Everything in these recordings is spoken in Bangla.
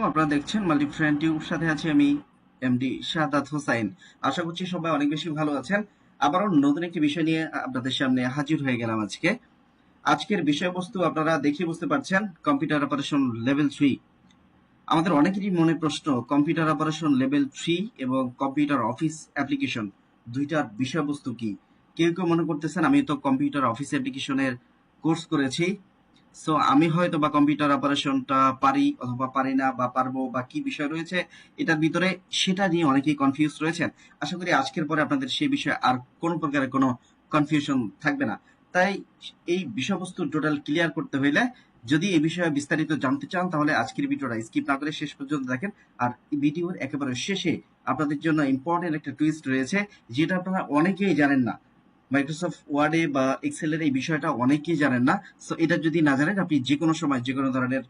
আপনারা দেখছেন মাল্টি ফ্রেন্ড টিউব সাথে আছি আমি এমডি শাহাদাত হোসাইন। আশা করছি সবাই অনেক বেশি ভালো আছেন। আবারও নতুন একটি বিষয় নিয়ে আপনাদের সামনে হাজির হয়ে গেলাম আজকে। আজকের বিষয়বস্তু আপনারা দেখে বুঝতে পারছেন, কম্পিউটার অপারেশন লেভেল থ্রি। আমাদের অনেকেরই মনে প্রশ্ন, কম্পিউটার অপারেশন লেভেল থ্রি এবং কম্পিউটার অফিস অ্যাপ্লিকেশন, দুইটার বিষয়বস্তু কি? কেউ কেউ মনে করতেছেন আমি তো কম্পিউটার অফিস অ্যাপ্লিকেশনের কোর্স করেছি। সো আমি হয়তো বা কম্পিউটার অপারেশনটা পারি অথবা পারি না বা পারব বা কি বিষয় রয়েছে, এটার ভিতরে সেটা নিয়ে অনেকেই কনফিউজ রয়েছেন। আশা করি আজকের পরে আপনাদের সেই বিষয়ে আর কোনো প্রকারের কোনো কনফিউশন থাকবে না। তাই এই বিষয়বস্তু টোটাল ক্লিয়ার করতে হইলে যদি এই বিষয়ে বিস্তারিত জানতে চান, তাহলে আজকের ভিডিওটা স্কিপ না করে শেষ পর্যন্ত দেখেন। আর ভিডিওর একেবারে শেষে আপনাদের জন্য ইম্পর্টেন্ট একটা টুইস্ট রয়েছে, যেটা আপনারা অনেকেই জানেন না। মাইক্রোসফট ওয়ার্ডে বা এক্সেলের এই বিষয়টা অনেকেই জানেন না। সো এটা যদি না জানেন, আপনি যে কোনো সময় যে কোনো ধরনের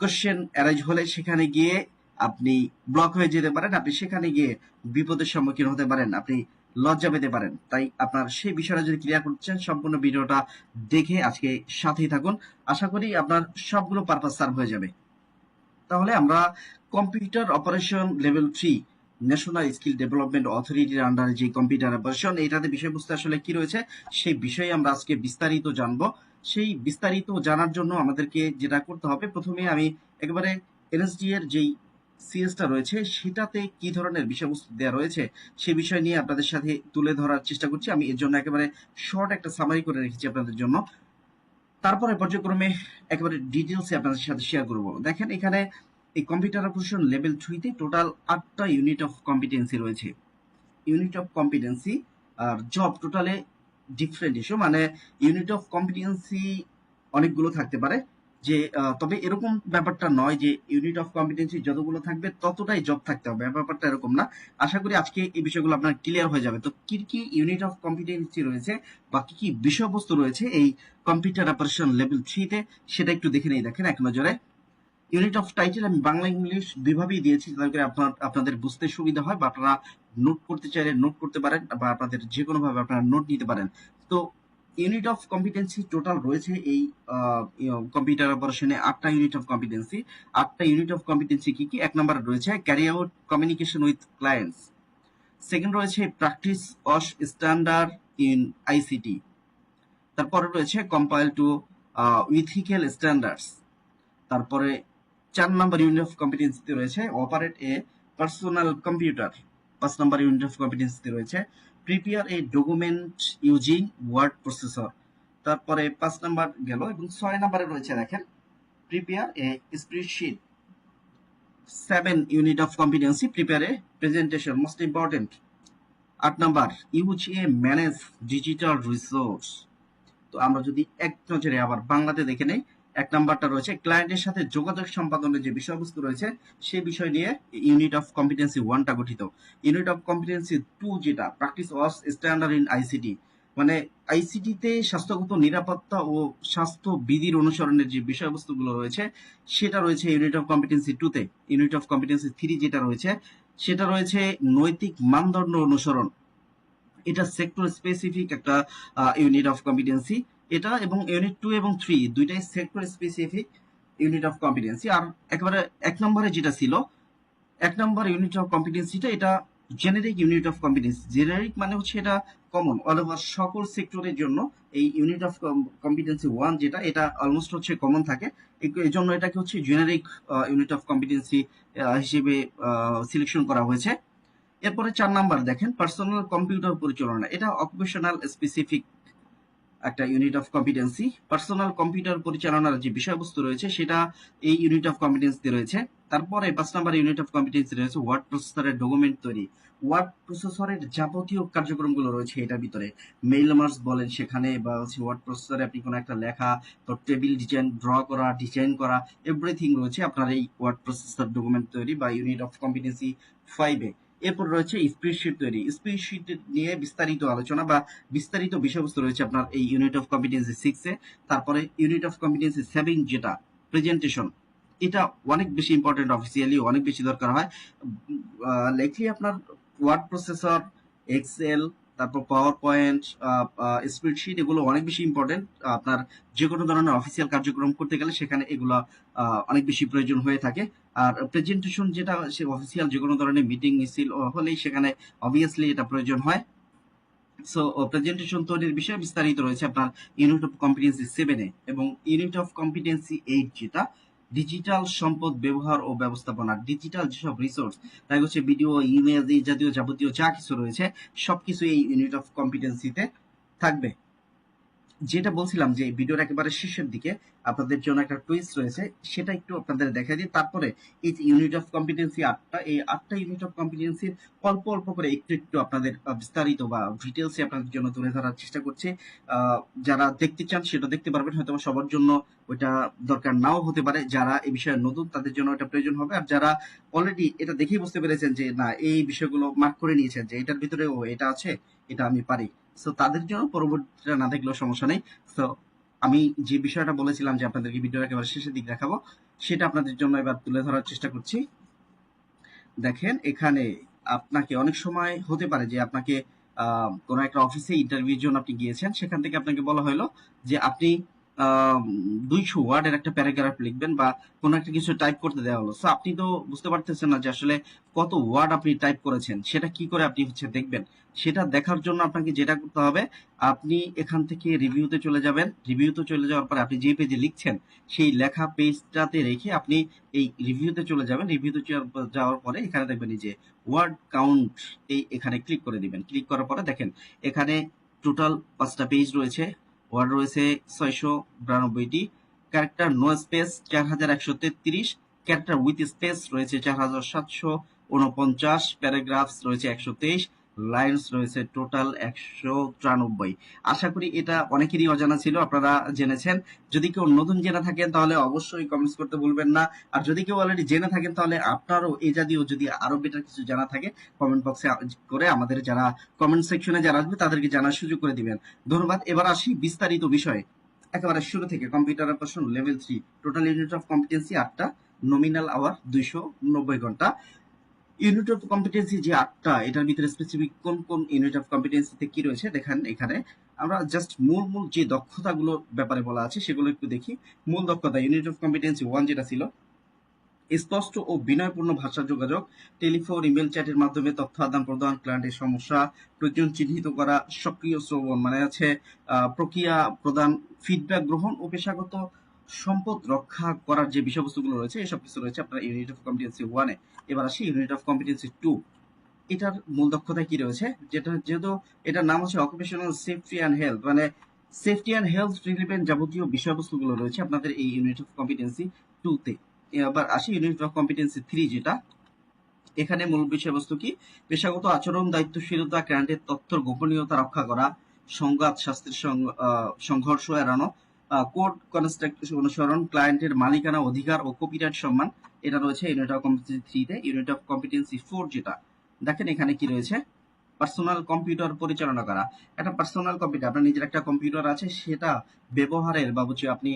কোশ্চেন অ্যারাইজ হলে সেখানে গিয়ে আপনি ব্লক হয়ে যেতে পারেন। আপনি সেখানে গিয়ে বিপদের সম্মুখীন হতে পারেন। আপনি লজ্জা পেতে পারেন। তাই আপনার সেই বিষয়টা যদি ক্লিয়ার করছেন, সম্পূর্ণ ভিডিওটা দেখে আজকে সাথেই থাকুন। আশা করি আপনার সবগুলো পারপাস সার্ভ হয়ে যাবে। তাহলে আমরা computer operation level three national skill development অথরিটির আন্ডারে যে কম্পিউটার অপারেশন এটাতে বিষয়বস্তু আসলে কি রয়েছে, সেই বিষয়ে আমরা আজকে বিস্তারিত জানব। সেই বিস্তারিত জানার জন্য আমাদেরকে যেটা করতে হবে, প্রথমে আমি একেবারে এনএসডি এর যেই সিএসটা রয়েছে, সেটাতে কি ধরনের বিষয়বস্তু দেওয়া রয়েছে, সে বিষয় নিয়ে আপনাদের সাথে তুলে ধরার চেষ্টা করছি। আমি এর জন্য একেবারে শর্ট একটা সামারি করে রেখেছি আপনাদের জন্য। তারপরে পর্যায়ক্রমে একেবারে ডিটেলসে আপনাদের সাথে শেয়ার করব। দেখেন এখানে এই কম্পিউটার অপারেশন লেভেল থ্রিতে টোটাল আটটা ইউনিট অফ কম্পিটেন্সি রয়েছে। ইউনিট অফ কম্পিটেন্সি আর জব টোটালে ডিফারেন্ট ইস্যু মানে ইউনিট অফ কম্পিটেন্সি অনেকগুলো থাকতে পারে। যে তবে এরকম ব্যাপারটা নয় যে ইউনিট অফ কম্পিটেন্সি যতগুলো থাকবে ততটাই জব থাকতে হবে। ব্যাপারটা এরকম না। আশা করি আজকে এই বিষয়গুলো আপনার ক্লিয়ার হয়ে যাবে। তো কি কি ইউনিট অফ কম্পিটেন্সি রয়েছে বা কি কি বিষয়বস্তু রয়েছে এই কম্পিউটার অপারেশন লেভেল থ্রিতে সেটা একটু দেখে নেই, দেখেন এক নজরে। ইউনিট অফ টাইটেল আমি বাংলা ইংলিশ দুইভাবেই দিয়েছি, যাতে করে আপনার, আপনাদের বুঝতে সুবিধা হয় বা আপনারা নোট করতে চাইলে নোট করতে পারেন বা আপনাদের যে কোনো ভাবে আপনারা নোট নিতে পারেন। তো ইউনিট অফ কম্পিটেন্সি টোটাল রয়েছে এই কম্পিউটার অপারেশনে আটটা ইউনিট অফ কম্পিটেন্সি আটটা ইউনিট অফ কম্পিটেন্সি কি কি? এক নম্বরে রয়েছে carry out communication with clients second রয়েছে practice of standard in ICT তারপরে রয়েছে কম্পাইল টু উইথিক্যাল স্ট্যান্ডার্ডস তারপরে চার নাম্বার ইউনিট অফ কম্পিটেন্সিতে রয়েছে অপারেট এ পার্সোনাল কম্পিউটার পাঁচ নাম্বার ইউনিট অফ কম্পিটেন্সিতে রয়েছে। Prepare a document using word processor তারপরে পাঁচ নাম্বার গেল এবং ছয় নাম্বারে রয়েছে দেখেন। Prepare a spreadsheet seven unit of competency prepare a presentation most important আট number use a manage digital resource তো আমরা যদি এক নজরে আবার বাংলাতে দেখে নেই এক নাম্বারটা রয়েছে ক্লায়েন্টের সাথে যোগাযোগ সম্পাদনের যে বিষয়বস্তু রয়েছে সেই বিষয় নিয়ে ইউনিট অফ কম্পিটেন্সি ওয়ানটা গঠিত। ইউনিট অফ কম্পিটেন্সি টু যেটা প্র্যাকটিস ওয়াস স্ট্যান্ডার্ড ইন আইসিটি মানে আইসিটিতে স্বাস্থ্যগত নিরাপত্তা ও স্বাস্থ্য বিধির অনুসরণের যে বিষয়বস্তুগুলো রয়েছে, সেটা রয়েছে ইউনিট অফ কম্পিটেন্সি টুতে ইউনিট অফ কম্পিটেন্সি থ্রি যেটা রয়েছে, সেটা রয়েছে নৈতিক মানদণ্ড অনুসরণ। এটা সেক্টর স্পেসিফিক একটা ইউনিট অফ কম্পিটেন্সি এটা এবং ইউনিট টু এবং থ্রি দুইটাই sector specific unit of competency আর একেবারে এক নম্বরে যেটা ছিল, এক নম্বর ইউনিট অফ কম্পিটেন্সিটা এটা generic unit of competency generic মানে হচ্ছে এটা কমন অল ওভার সকল সেক্টরের জন্য এই ইউনিট অফ কম্পিটেন্সি ওয়ান যেটা, এটা অলমোস্ট হচ্ছে কমন থাকে। এই জন্য এটাকে হচ্ছে জেনারিক ইউনিট অফ কম্পিটেন্সি হিসেবে সিলেকশন করা হয়েছে। এরপরে চার নাম্বার দেখেন পার্সোনাল কম্পিউটার পরিচালনা। এটা অকুপেশনাল স্পেসিফিক একটা unit of competency personal computer পরিচালনার যে বিষয়বস্তু রয়েছে, সেটা এই ইউনিট অফ কম্পিটেন্সি রয়েছে। তারপরে পাঁচ নাম্বার ইউনিট অফ কম্পিটেন্সি রয়েছে ওয়ার্ড প্রসেসরের ডকুমেন্ট তৈরি। ওয়ার্ড প্রসেসরের যাবতীয় কার্যক্রমগুলো রয়েছে এটার ভিতরে। মেইল মার্স বলেন সেখানে বা হচ্ছে ওয়ার্ড প্রসেসরে আপনি কোনো একটা লেখা, তো টেবিল ডিজাইন ড্র করা ডিজাইন করা এভরিথিং রয়েছে আপনার এই ওয়ার্ড প্রসেসর ডকুমেন্ট তৈরি বা ইউনিট অফ কম্পিটেন্সি ফাইভে এরপর রয়েছে স্প্রেডশিট তৈরি। স্প্রেডশিট নিয়ে বিস্তারিত আলোচনা বা বিস্তারিত বিষয়বস্তু রয়েছে আপনার এই ইউনিট অফ কম্পিটেন্সি সিক্সে তারপরে ইউনিট অফ কম্পিটেন্সি সেভেন যেটা প্রেজেন্টেশন এটা অনেক বেশি ইম্পর্টেন্ট অফিসিয়ালি অনেক বেশি দরকার হয়। লেখলি আপনার ওয়ার্ড প্রসেসর এক্সেল তারপর পাওয়ার পয়েন্ট স্প্রেডশিট এগুলো অনেক বেশি ইম্পর্টেন্ট আপনার যে কোনো ধরনের অফিসিয়াল কার্যক্রম করতে গেলে সেখানে এগুলো অনেক বেশি প্রয়োজন হয়ে থাকে। আর প্রেজেন্টেশন যেটা, সে অফিসিয়াল যে কোনো ধরনের মিটিং মিছিল হলেই সেখানে অবভিয়াসলি এটা প্রয়োজন হয়। সো প্রেজেন্টেশন তৈরির বিষয়ে বিস্তারিত রয়েছে আপনার ইউনিট অফ কম্পিটেন্সি সেভেনে এবং ইউনিট অফ কম্পিটেন্সি এইট যেটা ডিজিটাল সম্পদ ব্যবহার ও ব্যবস্থাপনা, ডিজিটাল যেসব রিসোর্স তাই হচ্ছে ভিডিও ইমেজ এই জাতীয় যাবতীয় যা কিছু রয়েছে, সবকিছু এই ইউনিট অফ কম্পিটেন্সিতে থাকবে। যেটা বলছিলাম যে ভিডিওর একেবারে শেষের দিকে আপনাদের জন্য একটা টুইস্ট রয়েছে, সেটা একটু আপনাদের দেখা দিই। তারপরে এই ইউনিট অফ কম্পিটেন্সি আটটা, এই আটটা ইউনিট অফ কম্পিটেন্সির অল্প অল্প করে একটু একটু আপনাদের বিস্তারিত বা ডিটেলসে আপনাদের জন্য তুলে ধরার চেষ্টা করছে। যারা দেখতে চান সেটা দেখতে পারবেন হয়তো সবার জন্য ওইটা দরকার নাও হতে পারে। যারা এই বিষয়ে নতুন, তাদের জন্য এটা প্রয়োজন হবে। আর যারা অলরেডি এটা দেখেই বুঝতে পেরেছেন যে, না, এই বিষয়গুলো মার্ক করে নিয়েছেন যে, এটার ভিতরে ও এটা আছে, এটা আমি পারি। সো তাদের জন্য পরবর্তীটা না দেখলেও সমস্যা নেই। সো আমি যে বিষয়টা বলেছিলাম যে, আপনাদেরকে ভিডিওর একেবারে শেষের দিক দেখাবো, সেটা আপনাদের জন্য এবার তুলে ধরার চেষ্টা করছি। দেখেন, এখানে আপনাকে অনেক সময় হতে পারে যে, আপনাকে কোনো একটা অফিসে ইন্টারভিউর জন্য আপনি গিয়েছেন। সেখান থেকে আপনাকে বলা হলো যে, আপনি দুইশো ওয়ার্ডের একটা প্যারাগ্রাফ লিখবেন বা কোনো একটা কিছু টাইপ করতে দেওয়া হলো। সো আপনি তো বুঝতে পারতেছেন না যে আসলে কত ওয়ার্ড আপনি টাইপ করেছেন। সেটা কি করে আপনি হচ্ছে দেখবেন? সেটা দেখার জন্য আপনাকে যেটা করতে হবে, আপনি এখান থেকে রিভিউতে চলে যাবেন। রিভিউতে চলে যাওয়ার পরে আপনি যে পেজে লিখছেন, সেই লেখা পেজটাতে রেখে আপনি এই রিভিউতে চলে যাবেন। রিভিউতে যাওয়ার পরে এখানে দেখবেন এই যে ওয়ার্ড কাউন্ট এই এখানে ক্লিক করে দিবেন। ক্লিক করার পরে দেখেন, এখানে টোটাল পাঁচটা পেজ রয়েছে। ওয়ার্ড রয়েছে ছয়শো বিরানব্বইটি। ক্যারেক্টার নো স্পেস চার হাজার একশো তেত্রিশ। ক্যারেক্টার উইথ স্পেস রয়েছে চার হাজার সাতশো উনপঞ্চাশ। প্যারাগ্রাফস রয়েছে একশো তেইশ। লাইন্স রয়েছে টোটাল একশো চুরানব্বই আশা করি এটা অনেকেরই অজানা ছিল, আপনারা জেনেছেন। যদি কেউ নতুন জেনে থাকেন তাহলে অবশ্যই কমেন্টস করতে ভুলবেন না। আর যদি কেউ অলরেডি জেনে থাকেন তাহলে আপনারও এ জাতীয় যদি আরও বেটার কিছু জানা থাকে কমেন্ট বক্সে করে আমাদের যারা কমেন্ট সেকশনে যারা আসবে তাদেরকে জানার সুযোগ করে দিবেন। ধন্যবাদ। এবার আসি বিস্তারিত বিষয়ে। একেবারে শুরু থেকে computer operation level three total unit of competency আটটা নমিনাল আওয়ার দুইশো নব্বই ঘণ্টা। ইউনিট অফ কম্পিটেন্সি যে আটটা, এটার ভিতরে স্পেসিফিক কোন কোন ইউনিট অফ কম্পিটেন্সিতে কি রয়েছে দেখেন এখানে। আমরা জাস্ট মূল মূল যে দক্ষতাগুলো ব্যাপারে বলা আছে, সেগুলো একটু দেখি। মূল দক্ষতা ইউনিট অফ কম্পিটেন্সি ওয়ান যেটা ছিল, স্পষ্ট ও বিনয়পূর্ণ ভাষা যোগাযোগ, টেলিফোন, ইমেল চ্যাটের মাধ্যমে তথ্য আদান প্রদান ক্লায়েন্টের সমস্যা, প্রয়োজন চিহ্নিত করা, সক্রিয় শ্রবণ মানে আছে প্রক্রিয়া প্রদান ফিডব্যাক গ্রহণ ও পেশাগত সম্পদ রক্ষা করার যে বিষয়বস্তুগুলো রয়েছে এসব কিছু রয়েছে আপনার ইউনিট অফ কম্পিটেন্সি ওয়ানে এবার আসি ইউনিট অফ কম্পিটেন্সি টু এটার মূল দক্ষতা কি রয়েছে? যেটা যেহেতু এটার নাম হচ্ছে অকুপেশনাল সেফটি অ্যান্ড হেলথ মানে সেফটি অ্যান্ড হেলথ রিলেভেন্ট যাবতীয় বিষয়বস্তুগুলো রয়েছে আপনাদের এই ইউনিট অফ কম্পিটেন্সি টু তে। এবার আসি ইউনিট অফ কম্পিটেন্সি থ্রি যেটা। এখানে মূল বিষয়বস্তু কি? পেশাগত আচরণ দায়িত্বশীলতা ক্লায়েন্টের তথ্য গোপনীয়তা রক্ষা করা সংঘাত আহ, সংঘর্ষ এড়ানো কোড কনস্ট্রাক্ট অনুসরণ ক্লায়েন্টের মালিকানা অধিকার ও কপিরাইট সম্মান, এটা রয়েছে ইউনিট অফ কম্পিটেন্সি থ্রিতে ইউনিট অফ কম্পিটেন্সি ফোর যেটা। দেখেন এখানে কি রয়েছে? পার্সোনাল কম্পিউটার পরিচালনা করা। একটা পার্সোনাল কম্পিউটার আপনার নিজের একটা কম্পিউটার আছে, সেটা ব্যবহারের বা আপনি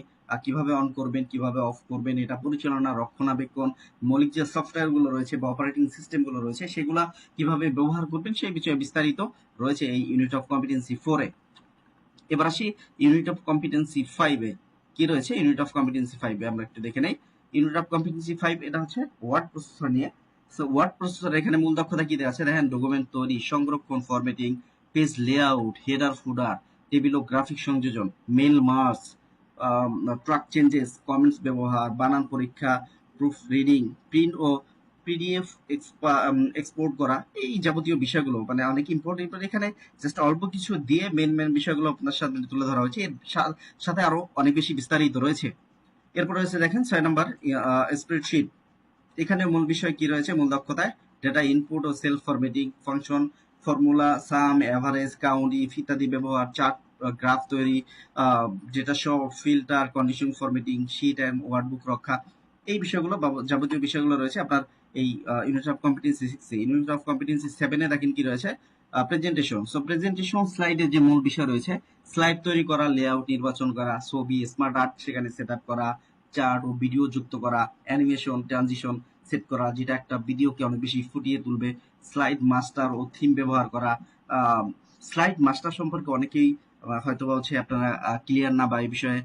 কীভাবে অন করবেন, কীভাবে অফ করবেন, এটা পরিচালনা, রক্ষণাবেক্ষণ, মৌলিক যে সফটওয়্যারগুলো রয়েছে বা অপারেটিং সিস্টেমগুলো রয়েছে, সেগুলা কীভাবে ব্যবহার করবেন, সেই বিষয়ে বিস্তারিত রয়েছে এই ইউনিট অফ কম্পিটেন্সি ফোরে এবার আসি ইউনিট অফ কম্পিটেন্সি ফাইভে কি রয়েছে ইউনিট অফ কম্পিটেন্সি ফাইভে আমরা একটু দেখে নেই। ইউনিট অফ কম্পিটেন্সি ফাইভ এটা হচ্ছে ওয়ার্ড প্রসেসর নিয়ে। সো ওয়ার্ড প্রসেসর এখানে মূল দক্ষতা কি দেওয়া আছে? দেখেন ডকুমেন্ট তৈরি, সংরক্ষণ formatting page layout header footer table ও গ্রাফিক সংযোজন mail merge track changes comments ব্যবহার, বানান পরীক্ষা প্রুফ রিডিং প্রিন্ট ও পিডিএফ এক্সপোর্ট করা এই যাবতীয় বিষয়গুলো মানে অনেক ইম্পর্টেন্ট এখানে জাস্ট অল্প কিছু দিয়ে মেন মেন বিষয়গুলো আপনার সাথে তুলে ধরা হয়েছে। এর সাথে আরও অনেক বেশি বিস্তারিত রয়েছে। এরপর রয়েছে দেখেন ছয় নম্বর স্প্রেডশিট এখানে মূল বিষয় কি রয়েছে? মূল দক্ষতায় data input O self formatting function formula sum average count if ইত্যাদি ব্যবহার চার্ট গ্রাফ তৈরি যেটা সব filter condition formatting sheet and workbook রক্ষা। এই বিষয়গুলো যাবতীয় বিষয়গুলো রয়েছে। আপনার এই ইউনিট অফ কম্পিটেন্সি সিক্সে ইউনিট অফ কম্পিটেন্সি সেভেনে দেখেন কি রয়েছে? প্রেজেন্টেশন সো প্রেজেন্টেশন স্লাইডের যে মূল বিষয় রয়েছে স্লাইড তৈরি করা লেআউট নির্বাচন করা, ছবি স্মার্ট আর্ট সেখানে সেট করা চার্ট ও ভিডিও যুক্ত করা অ্যানিমেশন ট্রানজিশন সেট করা, যেটা একটা ভিডিওকে অনেক বেশি ফুটিয়ে তুলবে স্লাইড মাস্টার ও থিম ব্যবহার করা স্লাইড মাস্টার সম্পর্কে অনেকেই হয়তো হচ্ছে আপনারা ক্লিয়ার না বা এই বিষয়ে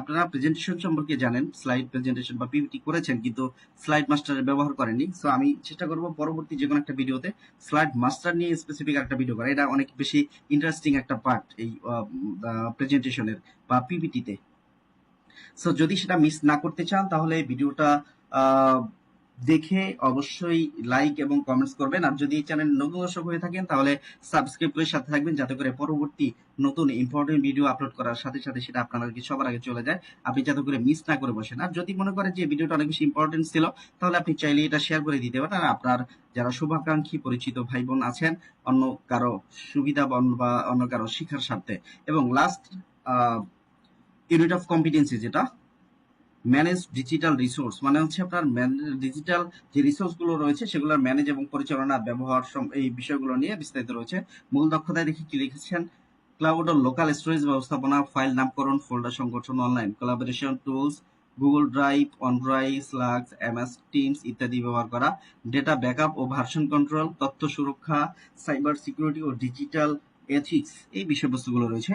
আপনারা প্রেজেন্টেশন সম্পর্কে জানেন স্লাইড প্রেজেন্টেশন বা পিপিটি করেছেন, কিন্তু স্লাইড মাস্টারের ব্যবহার করেননি। সো আমি চেষ্টা করব পরবর্তী যে কোনো একটা ভিডিওতে স্লাইড মাস্টার নিয়ে স্পেসিফিক একটা ভিডিও করা। এটা অনেক বেশি ইন্টারেস্টিং একটা পার্ট এই প্রেজেন্টেশনের বা পিপিটিতে সো যদি সেটা মিস না করতে চান, তাহলে ভিডিওটা দেখে অবশ্যই লাইক এবং কমেন্টস করবেন। আর যদি চ্যানেল নতুন দর্শক হয়ে থাকেন, তাহলে সাবস্ক্রাইব করে সাথে থাকবেন, যাতে করে পরবর্তী নতুন ইম্পর্টেন্ট ভিডিও আপলোড করার সাথে সাথে সেটা আপনার সবার আগে চলে যায়। আপনি যাতে করে মিস না করে বসেন। আর যদি মনে করেন যে ভিডিওটা অনেক বেশি ইম্পর্টেন্ট ছিল, তাহলে আপনি চাইলে এটা শেয়ার করে দিতে পারেন। আর আপনার যারা শুভাকাঙ্ক্ষী পরিচিত ভাই বোন আছেন, অন্য কারও সুবিধা বা অন্য কারও শিক্ষার স্বার্থে। এবং লাস্ট ইউনিট অফ কম্পিটেন্সি যেটা ম্যানেজ ডিজিটাল রিসোর্স মানে হচ্ছে আপনার ডিজিটাল যে রিসোর্সগুলো রয়েছে সেগুলোর ম্যানেজ এবং পরিচালনা, ব্যবহার এই বিষয়গুলো নিয়ে বিস্তারিত রয়েছে। মূল দক্ষতায় দেখি কি লিখেছেন। ক্লাউড ও লোকাল স্টোরেজ ব্যবস্থাপনা ফাইল নামকরণ ফোল্ডার সংগঠন online collaboration tools Google drive OneDrive Slack MS Teams ইত্যাদি ব্যবহার করা। ডেটা ব্যাকআপ ও ভার্সন কন্ট্রোল তথ্য সুরক্ষা সাইবার সিকিউরিটি ও ডিজিটাল এথিক্স এই বিষয়বস্তুগুলো রয়েছে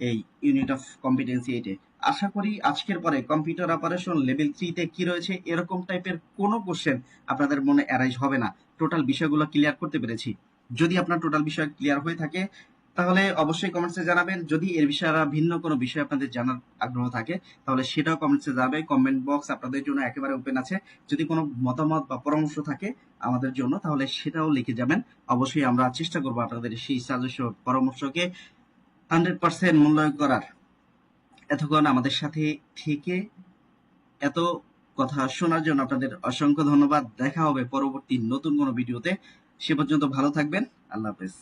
এই ইউনিট অফ কম্পিটেন্সি এইটে আশা করি আজকের পরে কম্পিউটার অপারেশন লেভেল থ্রিতে কি রয়েছে, এরকম টাইপের কোনো কোশ্চেন আপনাদের মনে অ্যারাইজ হবে না। টোটাল বিষয়গুলো ক্লিয়ার করতে পেরেছি। যদি আপনার টোটাল বিষয় ক্লিয়ার হয়ে থাকে, তাহলে অবশ্যই কমেন্টসে জানাবেন। যদি এর বিষয়ে ভিন্ন কোনো বিষয় আপনাদের জানার আগ্রহ থাকে, তাহলে সেটাও কমেন্টসে যাবে। কমেন্ট বক্স আপনাদের জন্য একেবারে ওপেন আছে। যদি কোনো মতামত বা পরামর্শ থাকে আমাদের জন্য, তাহলে সেটাও লিখে যাবেন। অবশ্যই আমরা চেষ্টা করব আপনাদের সেই সাজেশন পরামর্শকে হান্ড্রেড পার্সেন্ট মূল্যায়ন করার। এতক্ষণ আমাদের সাথে থেকে এত কথা শোনার জন্য আপনাদের অসংখ্য ধন্যবাদ। দেখা হবে পরবর্তী নতুন কোনো ভিডিওতে। সে পর্যন্ত ভালো থাকবেন। আল্লাহ হাফেজ।